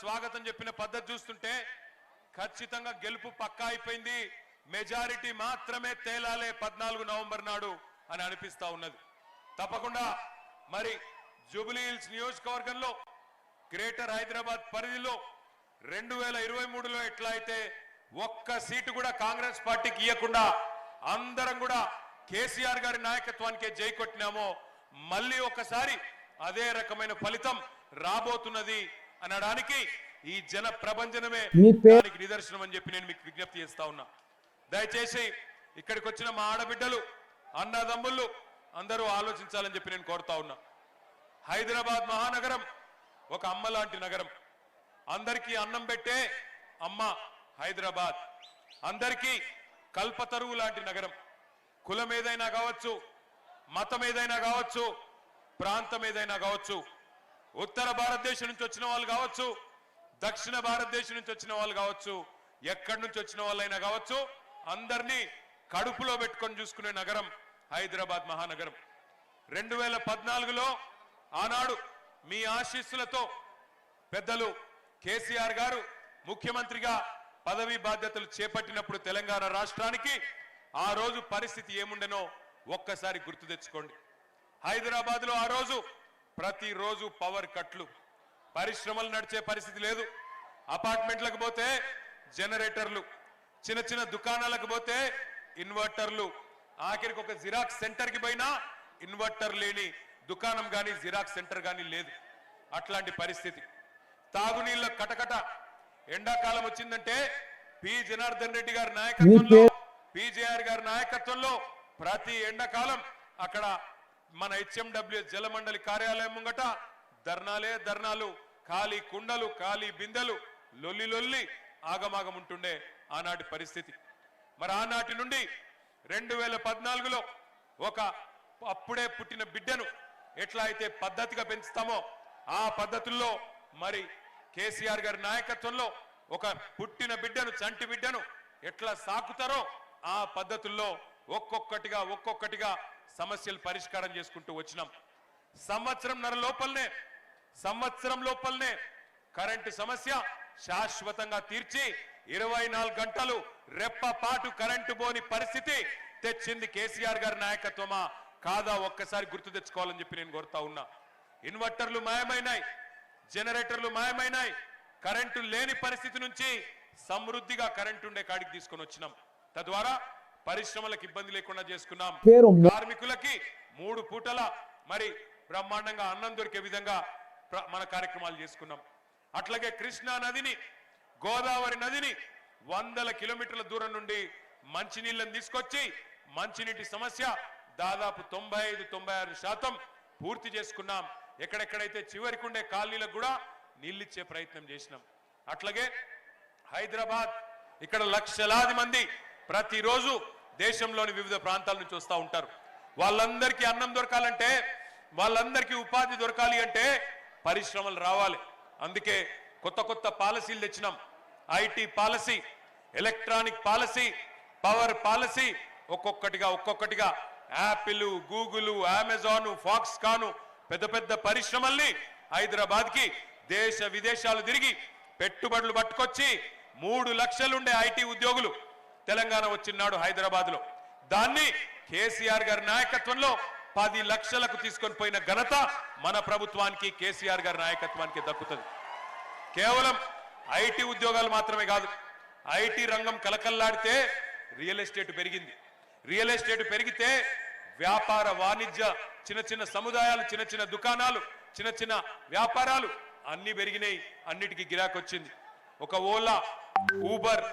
స్వాగతం చెప్పిన పద్ధతి చూస్తుంటే ఖచ్చితంగా గెలుపు పక్కా అయిపోయింది. మెజారిటీ మాత్రమే తేలాలే పద్నాలుగు నవంబర్ నాడు అని అనిపిస్తా ఉన్నది. తప్పకుండా మరి జూబిలీ హిల్స్ నియోజకవర్గంలో గ్రేటర్ హైదరాబాద్ పరిధిలో రెండు వేల ఇరవై మూడులో ఎట్లా అయితే ఒక్క సీటు కూడా కాంగ్రెస్ పార్టీకి ఇవ్వకుండా అందరం కూడా కేసీఆర్ గారి నాయకత్వానికే జై కొట్టినామో మళ్ళీ ఒకసారి అదే రకమైన ఫలితం రాబోతున్నది అనడానికి ఈ జన ప్రభంజనమే మీ పేరు- దానికి నిదర్శనం అని చెప్పి నేను మీకు విజ్ఞప్తి చేస్తా ఉన్నా. దయచేసి ఇక్కడికి వచ్చిన మా ఆడబిడ్డలు అన్నదమ్ముళ్ళు అందరూ ఆలోచించాలని చెప్పి నేను కోరుతా ఉన్నా. హైదరాబాద్ మహానగరం ఒక అమ్మ లాంటి నగరం. అందరికీ అన్నం పెట్టే అమ్మ హైదరాబాద్. అందరికీ కల్పతరువు లాంటి నగరం. కులం ఏదైనా కావచ్చు మతం ఏదైనా కావచ్చు ప్రాంతం ఏదైనా కావచ్చు ఉత్తర భారతదేశం నుంచి వచ్చిన వాళ్ళు కావచ్చు దక్షిణ భారతదేశం నుంచి వచ్చిన వాళ్ళు కావచ్చు ఎక్కడి నుంచి వచ్చిన వాళ్ళైనా కావచ్చు అందరినీ కడుపులో పెట్టుకొని చూసుకునే నగరం హైదరాబాద్ మహానగరం. రెండు వేల పద్నాలుగులో ఆనాడు మీ ఆశీస్సులతో పెద్దలు కేసీఆర్ గారు ముఖ్యమంత్రిగా పదవి బాధ్యతలు చేపట్టినప్పుడు తెలంగాణ రాష్ట్రానికి ఆ రోజు పరిస్థితి ఏముండెనో ఒక్కసారి గుర్తు తెచ్చుకోండి. హైదరాబాద్లో ఆ రోజు ప్రతిరోజు పవర్ కట్లు. పరిశ్రమలు నడిచే పరిస్థితి లేదు. అపార్ట్మెంట్లకు పోతే జనరేటర్లు. చిన్న చిన్న దుకాణాలకు పోతే ఇన్వర్టర్లు. ఆఖరికి ఒక జిరాక్స్ సెంటర్కి పోయినా ఇన్వర్టర్ లేని దుకాణం గాని జిరాక్స్ సెంటర్ గాని లేదు. అట్లాంటి పరిస్థితి. తాగునీళ్ళ కటకట. ఎండాకాలం వచ్చిందంటే పి. జనార్దన్ రెడ్డి గారి నాయకత్వంలో పిజేఆర్ గారి నాయకత్వంలో ప్రతి ఎండాకాలం అక్కడ మన హెచ్ఎండబ్ల్యూ జలమండలి కార్యాలయం ముంగట ధర్నాలే ధర్నాలు ఖాళీ కుండలు ఖాళీ బిందెలు లొల్లి లొల్లి ఆగమాగం ఉంటుండే ఆనాటి పరిస్థితి. మరి ఆనాటి నుండి రెండు వేల పద్నాలుగులో ఒక అప్పుడే పుట్టిన బిడ్డను ఎట్లా అయితే పద్ధతిగా పెంచుతామో ఆ పద్ధతుల్లో మరి కేసీఆర్ గారి నాయకత్వంలో ఒక పుట్టిన బిడ్డను చంటి బిడ్డను ఎట్లా సాకుతారో ఆ పద్ధతుల్లో ఒక్కొక్కటిగా ఒక్కొక్కటిగా సమస్యలు పరిష్కారం చేసుకుంటూ వచ్చినాం. సంవత్సరం నర లోపలనే సంవత్సరం లోపలనే కరెంటు సమస్య శాశ్వతంగా తీర్చి ఇరవై నాలుగు గంటలు రెప్పపాటు కరెంటు పోని పరిస్థితి తెచ్చింది కేసీఆర్ గారి నాయకత్వమా? కాదా? ఒక్కసారి గుర్తు తెచ్చుకోవాలని చెప్పి నేను కోరుతా ఉన్నా. ఇన్వర్టర్లు మాయమైనాయి జనరేటర్లు మాయమైనాయి కరెంటు లేని పరిస్థితి నుంచి సమృద్ధిగా కరెంటు ఉండే కాడికి తీసుకొని వచ్చినాం. తద్వారా పరిశ్రమలకు ఇబ్బంది లేకుండా చేసుకున్నాం. కార్మికులకి మూడు పూటల మరి బ్రహ్మాండంగా అన్నం దొరికే విధంగా మన కార్యక్రమాలు చేసుకున్నాం. అట్లాగే కృష్ణా నదిని గోదావరి నదిని వందల కిలోమీటర్ల దూరం నుండి మంచినీళ్ళని తీసుకొచ్చి మంచినీటి సమస్య దాదాపు తొంభై ఐదు తొంభై ఆరు శాతం పూర్తి చేసుకున్నాం. ఎక్కడెక్కడైతే చివరికి ఉండే కాలనీలకు కూడా నీళ్ళిచ్చే ప్రయత్నం చేసినాం. అట్లాగే హైదరాబాద్ ఇక్కడ లక్షలాది మంది ప్రతిరోజు దేశంలోని వివిధ ప్రాంతాల నుంచి వస్తూ ఉంటారు. వాళ్ళందరికీ అన్నం దొరకాలంటే వాళ్ళందరికీ ఉపాధి దొరకాలి అంటే పరిశ్రమలు రావాలి. అందుకే కొత్త కొత్త పాలసీలు తెచ్చినాం. IT policy electronic policy power policy ఒక్కొక్కటిగా ఒక్కొక్కటిగా యాపిల్ గూగుల్ అమెజాన్ ఫాక్స్కాను పెద్ద పెద్ద పరిశ్రమల్ని హైదరాబాద్కి దేశ విదేశాలు తిరిగి పెట్టుబడులు పట్టుకొచ్చి మూడు లక్షలుండే ఐటీ ఉద్యోగులు తెలంగాణ వచ్చినాడు హైదరాబాద్లో దాన్ని కేసీఆర్ గారి నాయకత్వంలో పది లక్షలకు తీసుకొని పోయిన ఘనత మన ప్రభుత్వానికి కేసీఆర్ గారి నాయకత్వానికి దక్కుతుంది. కేవలం ఐటీ ఉద్యోగాలు మాత్రమే కాదు ఐటీ రంగం కలకల్లాడితే రియల్ ఎస్టేట్ పెరిగింది. రియల్ ఎస్టేట్ పెరిగితే వ్యాపార వాణిజ్య చిన్న చిన్న సముదాయాలు చిన్న చిన్న దుకాణాలు చిన్న చిన్న వ్యాపారాలు అన్ని పెరిగినాయి అన్నిటికీ గిరాకొచ్చింది. ఒక ఓలా ఊబర్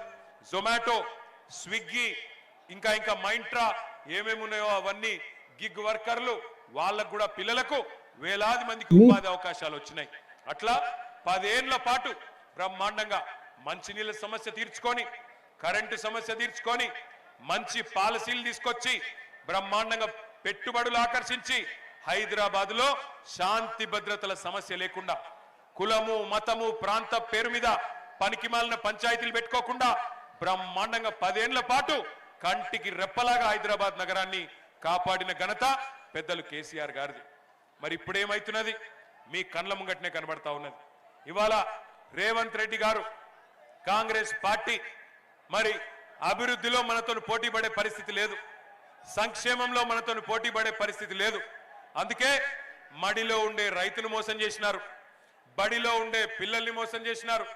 జొమాటో స్విగ్గీ ఇంకా ఇంకా మైంట్రా ఏమేమి ఉన్నాయో అవన్నీ గిగ్ వర్కర్లు వాళ్ళకు కూడా పిల్లలకు వేలాది మందికి ఉపాధి అవకాశాలు వచ్చినాయి. అట్లా పదేళ్ళ పాటు బ్రహ్మాండంగా మంచినీళ్ళ సమస్య తీర్చుకొని కరెంటు సమస్య తీర్చుకొని మంచి పాలసీలు తీసుకొచ్చి బ్రహ్మాండంగా పెట్టుబడులు ఆకర్షించి హైదరాబాద్లో శాంతి భద్రతల సమస్య లేకుండా కులము మతము ప్రాంత పేరు మీద పనికిమాలిన పంచాయతీలు పెట్టుకోకుండా బ్రహ్మాండంగా పదేళ్ళ పాటు కంటికి రెప్పలాగా హైదరాబాద్ నగరాన్ని కాపాడిన ఘనత పెద్దలు కేసీఆర్ గారిది. మరి ఇప్పుడేమవుతున్నది మీ కండ్ల ముంగట్నే కనబడతా ఉన్నది. ఇవాళ రేవంత్ రెడ్డి గారు కాంగ్రెస్ పార్టీ మరి అభివృద్ధిలో మనతో పోటీ పడే పరిస్థితి లేదు. సంక్షేమంలో మనతో పోటీ పడే పరిస్థితి లేదు. అందుకే మడిలో ఉండే రైతును మోసం చేసినారు. బడిలో ఉండే పిల్లల్ని మోసం చేసినారు.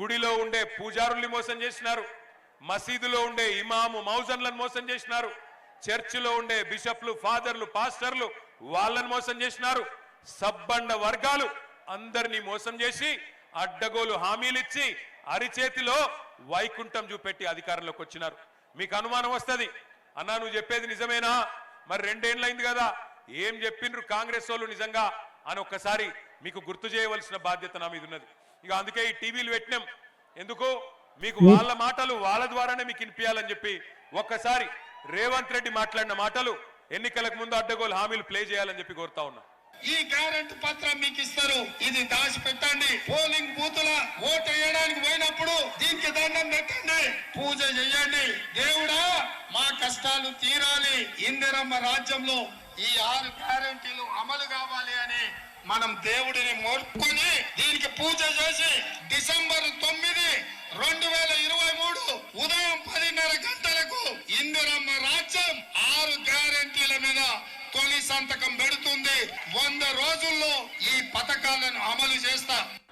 గుడిలో ఉండే పూజారుల్ని మోసం చేసినారు మసీదులో ఉండే ఇమాము మౌజన్లను మోసం చేసినారు చర్చిలో ఉండే బిషప్లు ఫాదర్లు పాస్టర్లు వాళ్ళని మోసం చేసినారు. సబ్బండ వర్గాలు అందరినీ మోసం చేసి అడ్డగోలు హామీలిచ్చి అరిచేతిలో వైకుంఠం చూపెట్టి అధికారంలోకి వచ్చినారు. మీకు అనుమానం వస్తది. అన్నా నువ్వు చెప్పేది నిజమేనా? మరి రెండేండ్లైంది కదా. ఏం చెప్పిండ్రు కాంగ్రెస్ వాళ్ళు నిజంగా? అని ఒక్కసారి మీకు గుర్తు చేయవలసిన బాధ్యత నా మీద ఉన్నది. ఇక అందుకే ఈ టీవీలు పెట్టినాం. ఎందుకు? మీకు వాళ్ళ మాటలు వాళ్ళ ద్వారానే మీకు వినిపించాలని చెప్పి ఒక్కసారి రేవంత్ రెడ్డి మాట్లాడిన మాటలు ఎన్నికలకు ముందు అడ్డగోలు హామీలు ప్లే చేయాలని చెప్పి కోరుతా ఉన్నా. ఈ గ్యారెంటీ పత్రం మీకు ఇస్తారు. ఇది దాచి పెట్టండి పోలింగ్ బూతుల ఓటు వేయడానికి పోయినప్పుడు దీనికి దండం పెట్టండి. పూజ చెయ్యండి దేవుడా మా కష్టాలు తీరాలి. ఇందిరమ్మ రాజ్యంలో ఈ ఆరు గ్యారెంటీలు అమలు కావాలి అని మనం దేవుడిని మోర్చుకొని దీనికి పూజ చేసి డిసెంబర్ తొమ్మిది రెండు వేల ఇరవై మూడు ఉదయం పదిన్నర గంటలకు ఇందిరమ్మ రాజ్యం ఆరు గ్యారెంటీల మీద తొలి సంతకం పెడుతుంది. వంద రోజుల్లో ఈ పథకాలను అమలు చేస్తా.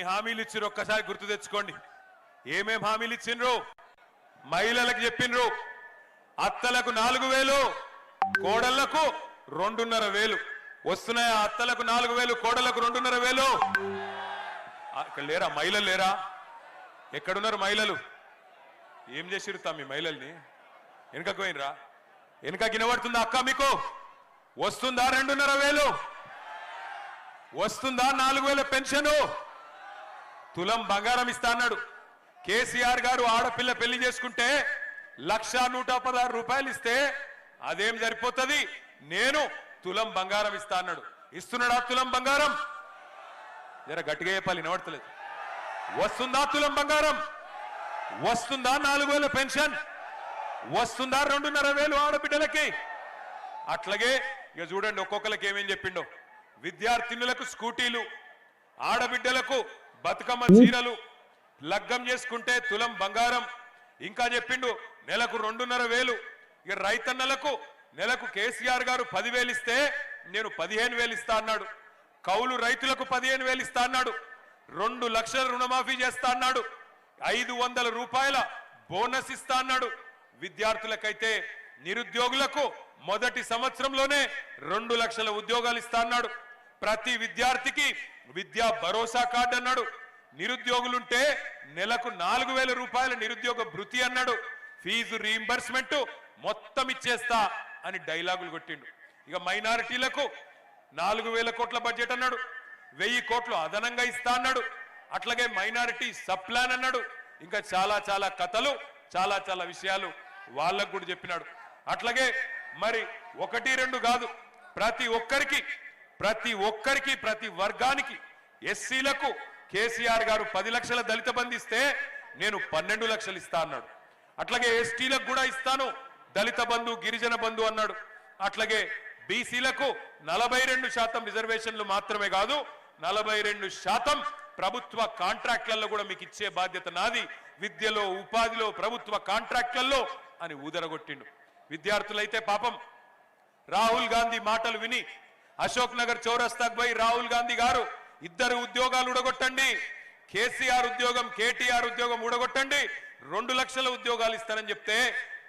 హామీలు ఇచ్చిర్రు ఒక్కసారి గుర్తు తెచ్చుకోండి. ఏమేం హామీలు ఇచ్చిండ్రు మహిళలకు చెప్పిండ్రు అత్తలకు నాలుగు వేలు కోడళ్ళకు రెండున్నర వేలు. వస్తున్నాయా? అత్తలకు నాలుగు వేలు కోడళ్ళకు రెండున్నర వేలు. ఇక్కడ లేరా? మహిళలు లేరా? ఎక్కడున్నారు మహిళలు? ఏం చేసిరు తమ్మి మహిళల్ని? వెనుకకు పోయినరా? వెనుక గినబడుతుందా అక్క మీకు? వస్తుందా రెండున్నర వేలు? వస్తుందా నాలుగు వేల పెన్షను? తులం బంగారం ఇస్తా అన్నాడు. కేసీఆర్ గారు ఆడపిల్ల పెళ్ళి చేసుకుంటే లక్ష నూట పదహారు రూపాయలు ఇస్తే అదేం సరిపోతుంది? నేను తులం బంగారం ఇస్తా అన్నాడు. ఇస్తున్నాడా తులం బంగారం? జర గట్టిగా చెప్పాలి వినబడతలేదు. వస్తుందా తులం బంగారం? వస్తుందా నాలుగు వేల పెన్షన్? వస్తుందా రెండున్నర వేలు ఆడబిడ్డలకి? అట్లాగే ఇక చూడండి ఒక్కొక్కరికి ఏమేం చెప్పిండో. విద్యార్థినులకు స్కూటీలు ఆడబిడ్డలకు బతుకమ్మ చీరలు లగ్గం చేసుకుంటే తులం బంగారం. ఇంకా చెప్పిండు నెలకు రెండున్నర వేలు. ఇక రైతన్నలకు నెలకు కేసీఆర్ గారు పదివేలు ఇస్తే నేను పదిహేను వేలు ఇస్తా అన్నాడు. కౌలు రైతులకు పదిహేను వేలు ఇస్తా అన్నాడు. రెండు లక్షల రుణమాఫీ చేస్తా అన్నాడు. ఐదు వందల రూపాయల బోనస్ ఇస్తా అన్నాడు. విద్యార్థులకైతే నిరుద్యోగులకు మొదటి సంవత్సరంలోనే రెండు లక్షల ఉద్యోగాలు ఇస్తా అన్నాడు. ప్రతి విద్యార్థికి విద్యా భరోసా కార్డు అన్నాడు. నిరుద్యోగులుంటే నెలకు నాలుగు వేల రూపాయల నిరుద్యోగ భృతి అన్నాడు. ఫీజు రీంబర్స్మెంట్ మొత్తం ఇచ్చేస్తా అని డైలాగులు కొట్టిండు. ఇక మైనారిటీలకు నాలుగు వేల కోట్ల బడ్జెట్ అన్నాడు. వెయ్యి కోట్లు అదనంగా ఇస్తా అన్నాడు. అట్లాగే మైనారిటీ సప్లాన్ అన్నాడు. ఇంకా చాలా చాలా కథలు చాలా చాలా విషయాలు వాళ్ళకు కూడా చెప్పినాడు. అట్లాగే మరి ఒకటి రెండు కాదు ప్రతి ఒక్కరికి ప్రతి ఒక్కరికి ప్రతి వర్గానికి ఎస్సీలకు కేసీఆర్ గారు పది లక్షల దళిత బంధిస్తే ఇస్తే నేను పన్నెండు లక్షలు ఇస్తా అన్నాడు. అట్లాగే ఎస్టీలకు కూడా ఇస్తాను. దళిత బంధు గిరిజన బంధు అన్నాడు. అట్లాగే బీసీలకు నలభై రెండు శాతం రిజర్వేషన్లు మాత్రమే కాదు నలభై రెండు శాతం ప్రభుత్వ కాంట్రాక్ట్లలో కూడా మీకు ఇచ్చే బాధ్యత నాది. విద్యలో ఉపాధిలో ప్రభుత్వ కాంట్రాక్ట్లలో అని ఊదరగొట్టిండు. విద్యార్థులైతే పాపం రాహుల్ గాంధీ మాటలు విని అశోక్ నగర్ చౌరస్తాకు పోయి రాహుల్ గాంధీ గారు ఇద్దరు ఉద్యోగాలు ఉడగొట్టండి కేసీఆర్ ఉద్యోగం కేటీఆర్ ఉద్యోగం ఊడగొట్టండి. రెండు లక్షల ఉద్యోగాలు ఇస్తానని చెప్తే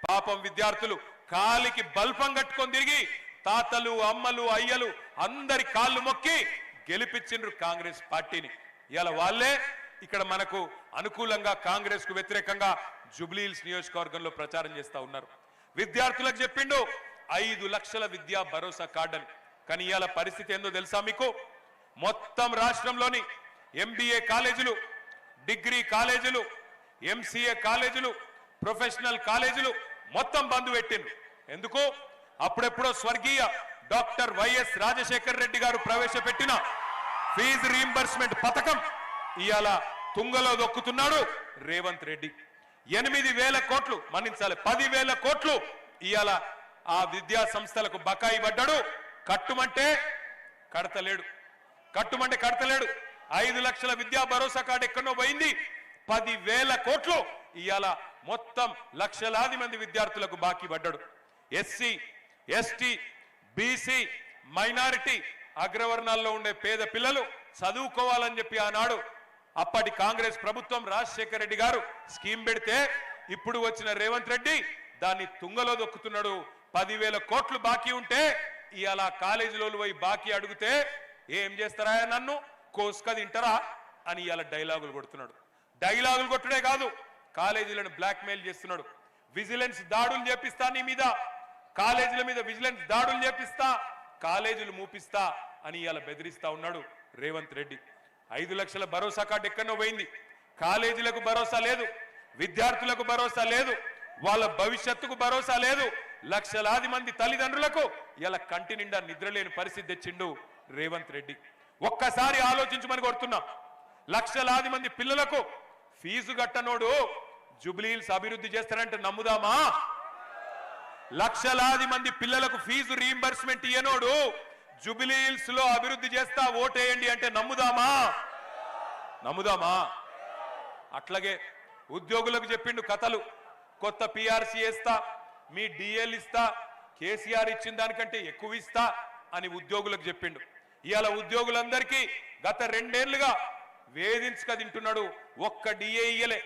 పాపం విద్యార్థులు కాలికి బల్పం కట్టుకొని తిరిగి తాతలు అమ్మలు అయ్యలు అందరి కాళ్ళు మొక్కి గెలిపించిండ్రు కాంగ్రెస్ పార్టీని. ఇవాళ వాళ్ళే ఇక్కడ మనకు అనుకూలంగా కాంగ్రెస్కు వ్యతిరేకంగా జుబ్లీహిల్స్ నియోజకవర్గంలో ప్రచారం చేస్తా ఉన్నారు. విద్యార్థులకు చెప్పిండు ఐదు లక్షల విద్యా భరోసా కార్డు అని కానీ ఇవాళ పరిస్థితి ఏందో తెలుసా మీకు? మొత్తం రాష్ట్రంలోని ఎంబీఏ కాలేజీలు డిగ్రీ కాలేజీలు ఎంసీఏ కాలేజీలు ప్రొఫెషనల్ కాలేజీలు మొత్తం బంద్ పెట్టిండ్రు. ఎందుకు? అప్పుడెప్పుడో స్వర్గీయ డాక్టర్ వైఎస్ రాజశేఖర్ రెడ్డి గారు ప్రవేశపెట్టిన ఫీజు రీంబర్స్మెంట్ పథకం ఇవాళ తుంగలో దొక్కుతున్నాడు రేవంత్ రెడ్డి. ఎనిమిది వేల కోట్లు మన్నించాలి. పది వేల కోట్లు ఇవాళ ఆ విద్యా సంస్థలకు బకాయి పడ్డాడు. కట్టుమంటే కడతలేడు. కట్టుమంటే కడతలేడు. ఐదు లక్షల విద్యా భరోసా కార్డు ఎక్కడో పోయింది. పది వేల కోట్లు ఇవాళ మొత్తం లక్షలాది మంది విద్యార్థులకు బాకీ పడ్డాడు. ఎస్సీ ఎస్టీ బీసీ మైనారిటీ అగ్రవర్ణాల్లో ఉండే పేద పిల్లలు చదువుకోవాలని చెప్పి ఆనాడు అప్పటి కాంగ్రెస్ ప్రభుత్వం రాజశేఖర రెడ్డి గారు స్కీమ్ పెడితే ఇప్పుడు వచ్చిన రేవంత్ రెడ్డి దాన్ని తుంగలో దొక్కుతున్నాడు. పదివేల కోట్లు బాకీ ఉంటే ఇవాళ కాలేజీలో పోయి బాకీ అడిగితే ఏం చేస్తారా నన్ను? కోసుక తింటారా? అని ఇవాళ డైలాగులు కొడుతున్నాడు. డైలాగులు కొట్టుడే కాదు కాలేజీలను బ్లాక్మెయిల్ చేస్తున్నాడు. విజిలెన్స్ దాడులు చేపిస్తా నీ మీద. కాలేజీల మీద విజిలెన్స్ దాడులు చేపిస్తా కాలేజీలు మూపిస్తా అని ఇవాళ బెదిరిస్తా ఉన్నాడు రేవంత్ రెడ్డి. ఐదు లక్షల భరోసా కార్డు ఎక్కడో పోయింది. కాలేజీలకు భరోసా లేదు విద్యార్థులకు భరోసా లేదు. వాళ్ళ భవిష్యత్తుకు భరోసా లేదు. లక్షలాది మంది తల్లిదండ్రులకు ఇలా కంటి నిండా నిద్రలేని పరిస్థితి తెచ్చిండు రేవంత్ రెడ్డి. ఒక్కసారి ఆలోచించమని కోరుతున్నా. లక్షలాది మంది పిల్లలకు ఫీజు కట్టనోడు జుబ్లీల్స్ అభివృద్ధి చేస్తారంటే నమ్ముదామా? లక్షలాది మంది పిల్లలకు ఫీజు రీఎంబర్స్మెంట్ ఇయ్యనోడు జుబిలీల్స్లో అభివృద్ధి చేస్తా ఓటేయండి అంటే నమ్ముదామా? నమ్ముదామా? అట్లాగే ఉద్యోగులకు చెప్పిండు కథలు. కొత్త పిఆర్సీ ఇస్తా మీ డిఎల్ ఇస్తా కేసీఆర్ ఇచ్చిన దానికంటే ఎక్కువ ఇస్తా అని ఉద్యోగులకు చెప్పిండు. ఇవాళ ఉద్యోగులందరికీ గత రెండేళ్ళుగా వేధించక తింటున్నాడు ఒక్క డిఏ ఇయ్యలే.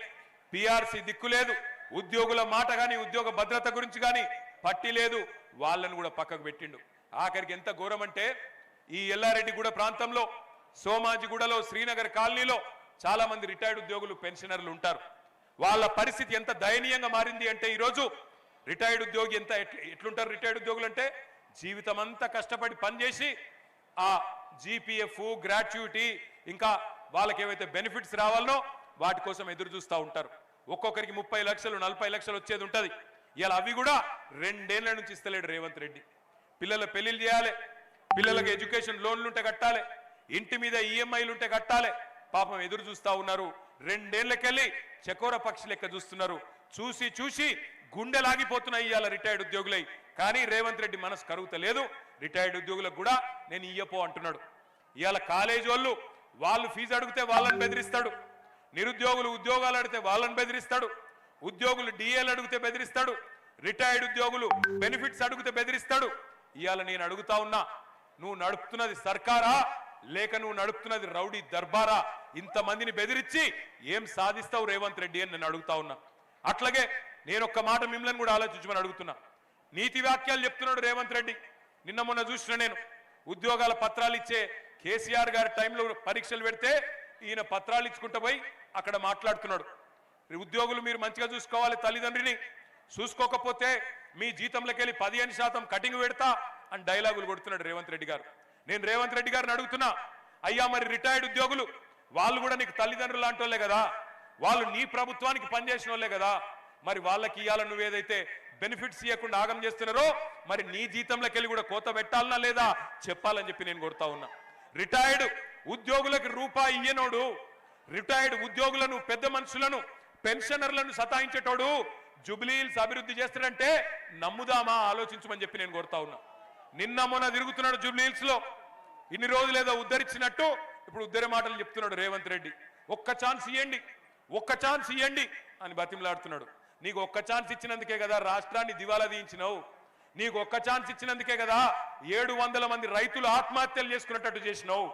పిఆర్సీ దిక్కు లేదు ఉద్యోగుల మాట కానీ ఉద్యోగ భద్రత గురించి గాని పట్టి లేదు వాళ్ళను కూడా పక్కకు పెట్టిండు. ఆఖరికి ఎంత ఘోరం అంటే ఈ ఎల్లారెడ్డిగూడ ప్రాంతంలో సోమాజిగూడలో శ్రీనగర్ కాలనీలో చాలా మంది రిటైర్డ్ ఉద్యోగులు పెన్షనర్లు ఉంటారు. వాళ్ళ పరిస్థితి ఎంత దయనీయంగా మారింది అంటే ఈరోజు రిటైర్డ్ ఉద్యోగి ఎంత ఎట్లుంటారు రిటైర్డ్ ఉద్యోగులు అంటే జీవితం అంతా కష్టపడి పనిచేసి ఆ జీపీఎఫ్ గ్రాట్యుటీ ఇంకా వాళ్ళకి ఏవైతే బెనిఫిట్స్ రావాలనో వాటి కోసం ఎదురు చూస్తూ ఉంటారు. ఒక్కొక్కరికి ముప్పై లక్షలు నలభై లక్షలు వచ్చేది ఉంటుంది. ఇలా అవి కూడా రెండేళ్ళ నుంచి ఇస్తలేడు రేవంత్ రెడ్డి. పిల్లల పెళ్ళిళ్ళు చేయాలి పిల్లలకు ఎడ్యుకేషన్ లోన్లుంటే కట్టాలి ఇంటి మీద ఈఎంఐలుంటే కట్టాలి. పాపం ఎదురు చూస్తూ ఉన్నారు రెండేళ్ళకెళ్ళి చకోర పక్షి లెక్క చూస్తున్నారు. చూసి చూసి గుండెలాగిపోతున్నాయి ఇవాళ రిటైర్డ్ ఉద్యోగులై. కానీ రేవంత్ రెడ్డి మనసు కరుగుతలేదు. రిటైర్డ్ ఉద్యోగులకు కూడా నేను ఇయ్యపో అంటున్నాడు. ఇవాళ కాలేజ్ వాళ్ళు వాళ్ళు ఫీజు అడిగితే వాళ్ళని బెదిరిస్తాడు. నిరుద్యోగులు ఉద్యోగాలు అడిగితే వాళ్ళని బెదిరిస్తాడు. ఉద్యోగులు డిఏలు అడిగితే బెదిరిస్తాడు. రిటైర్డ్ ఉద్యోగులు బెనిఫిట్స్ అడిగితే బెదిరిస్తాడు. ఇవాళ నేను అడుగుతా ఉన్నా నువ్వు నడుపుతున్నది సర్కారా? లేక నువ్వు నడుపుతున్నది రౌడీ దర్బారా? ఇంతమందిని బెదిరించి ఏం సాధిస్తావు రేవంత్ రెడ్డి అని నేను అడుగుతా ఉన్నా. అట్లాగే నేను ఒక్క మాట మిమ్మల్ని కూడా ఆలోచించమని అడుగుతున్నా. నీతి వాక్యాలు చెప్తున్నాడు రేవంత్ రెడ్డి. నిన్న మొన్న చూసిన నేను. ఉద్యోగాల పత్రాలు ఇచ్చే కేసీఆర్ గారి టైంలో పరీక్షలు పెడితే ఈయన పత్రాలు ఇచ్చుకుంటూ పోయి అక్కడ మాట్లాడుతున్నాడు. ఉద్యోగులు మీరు మంచిగా చూసుకోవాలి తల్లిదండ్రిని. చూసుకోకపోతే మీ జీతంలోకి వెళ్ళి పదిహేను శాతం కటింగ్ పెడతా అని డైలాగులు కొడుతున్నాడు రేవంత్ రెడ్డి గారు. నేను రేవంత్ రెడ్డి గారిని అడుగుతున్నా అయ్యా మరి రిటైర్డ్ ఉద్యోగులు వాళ్ళు కూడా నీకు తల్లిదండ్రులు లాంటి కదా? వాళ్ళు నీ ప్రభుత్వానికి పనిచేసిన వాళ్ళే కదా? మరి వాళ్ళకి ఇవ్వాల నువ్వేదైతే బెనిఫిట్స్ ఇవ్వకుండా ఆగం చేస్తున్నారో మరి నీ జీతంలోకి వెళ్ళి కూడా కోత పెట్టాలనా లేదా? చెప్పాలని చెప్పి నేను కొడతా ఉన్నా. రిటైర్డ్ ఉద్యోగులకు రూపాయి ఇయ్యనోడు రిటైర్డ్ ఉద్యోగులను పెద్ద మనుషులను పెన్షనర్లను సతాయించేటోడు జుబ్లీల్స్ అభివృద్ధి చేస్తాడంటే నమ్ముదామా? ఆలోచించమని చెప్పి నేను కొడతా ఉన్నా. నిన్న మొన్న తిరుగుతున్నాడు జుబ్లీల్స్లో ఇన్ని రోజులు ఏదో ఉద్ధరించినట్టు ఇప్పుడు ఉద్దరి మాటలు చెప్తున్నాడు రేవంత్ రెడ్డి. ఒక్క ఛాన్స్ ఇవ్వండి ఒక్క ఛాన్స్ ఇవ్వండి అని బతిమలాడుతున్నాడు. నీకు ఒక్క ఛాన్స్ ఇచ్చినందుకే కదా రాష్ట్రాన్ని దివాలా తీయించినావు. నీకు ఒక్క ఛాన్స్ ఇచ్చినందుకే కదా ఏడు వందల మంది రైతులు ఆత్మహత్యలు చేసుకున్నట్టు చేసినావు.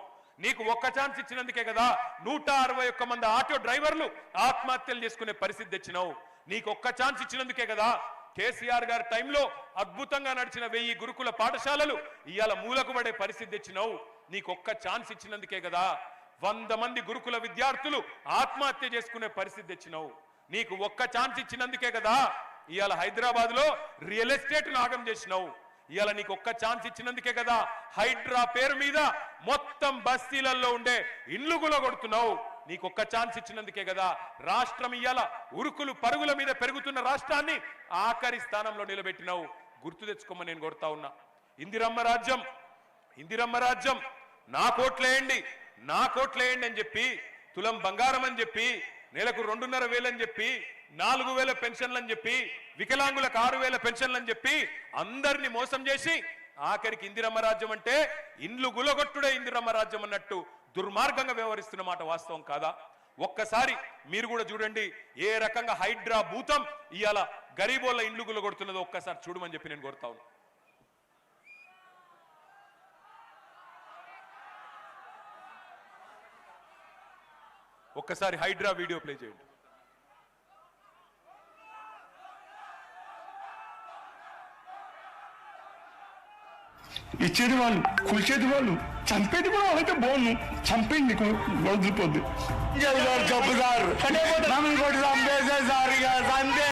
నీకు ఒక్క ఛాన్స్ ఇచ్చినందుకే కదా నూట అరవై ఒక్క మంది ఆటో డ్రైవర్లు ఆత్మహత్యలు చేసుకునే పరిస్థితి తెచ్చినావు. నీకు ఒక్క ఛాన్స్ ఇచ్చినందుకే కదా కేసీఆర్ గారి టైంలో అద్భుతంగా నడిచిన వెయ్యి గురుకుల పాఠశాలలు ఇవాళ మూలకు పడే పరిస్థితి తెచ్చినావు. నీకొక్క ఛాన్స్ ఇచ్చినందుకే కదా. వంద మంది గురుకుల విద్యార్థులు ఆత్మహత్య చేసుకునే పరిస్థితి తెచ్చినావు. నీకు ఒక్క ఛాన్స్ ఇచ్చినందుకే కదా ఇవాళ హైదరాబాద్లో రియల్ ఎస్టేట్ నాగం చేసినావు. ఇవాళ నీకు ఒక్క ఛాన్స్ ఇచ్చినందుకే కదా హైడ్రా పేరు మీద మొత్తం బస్తీలలో ఉండే ఇల్లు కొడుతున్నావు ఒక్క ఛాన్స్ ఇచ్చినందుకే కదా రాష్ట్రం ఇయ్యాల ఉరుకులు పరుగుల మీద పెరుగుతున్న రాష్ట్రాన్ని ఆఖరి స్థానంలో నిలబెట్టినావు. గుర్తు తెచ్చుకోమని నేను కొడతా ఉన్నా. ఇందిరమ్మ రాజ్యం ఇందిరమ్మ రాజ్యం నా కోట్లేయండి నా కోట్లేయండి అని చెప్పి తులం బంగారం అని చెప్పి నెలకు రెండున్నర వేలని చెప్పి నాలుగు వేల పెన్షన్లు అని చెప్పి వికలాంగులకు ఆరు వేల పెన్షన్లు అని చెప్పి అందరిని మోసం చేసి ఆఖరికి ఇందిరమ్మ రాజ్యం అంటే ఇండ్లు గులగొట్టుడే ఇందిరమ్మ రాజ్యం అన్నట్టు దుర్మార్గంగా వ్యవహరిస్తున్న మాట వాస్తవం కాదా? ఒక్కసారి మీరు కూడా చూడండి ఏ రకంగా హైడ్రా భూతం ఇవాళ గరీబోళ్ళ ఇండ్లు గులగొడుతున్నదో ఒక్కసారి చూడమని చెప్పి నేను కొడతా ఉన్నా. ఒక్కసారి హైడ్రా వీడియో ప్లే చేయండి. ఇచ్చేది వాళ్ళు కూల్చేది వాళ్ళు. చంపేది కూడా వాళ్ళైతే బాగుండు చంపేయండి వదిలిపోద్ది చంపే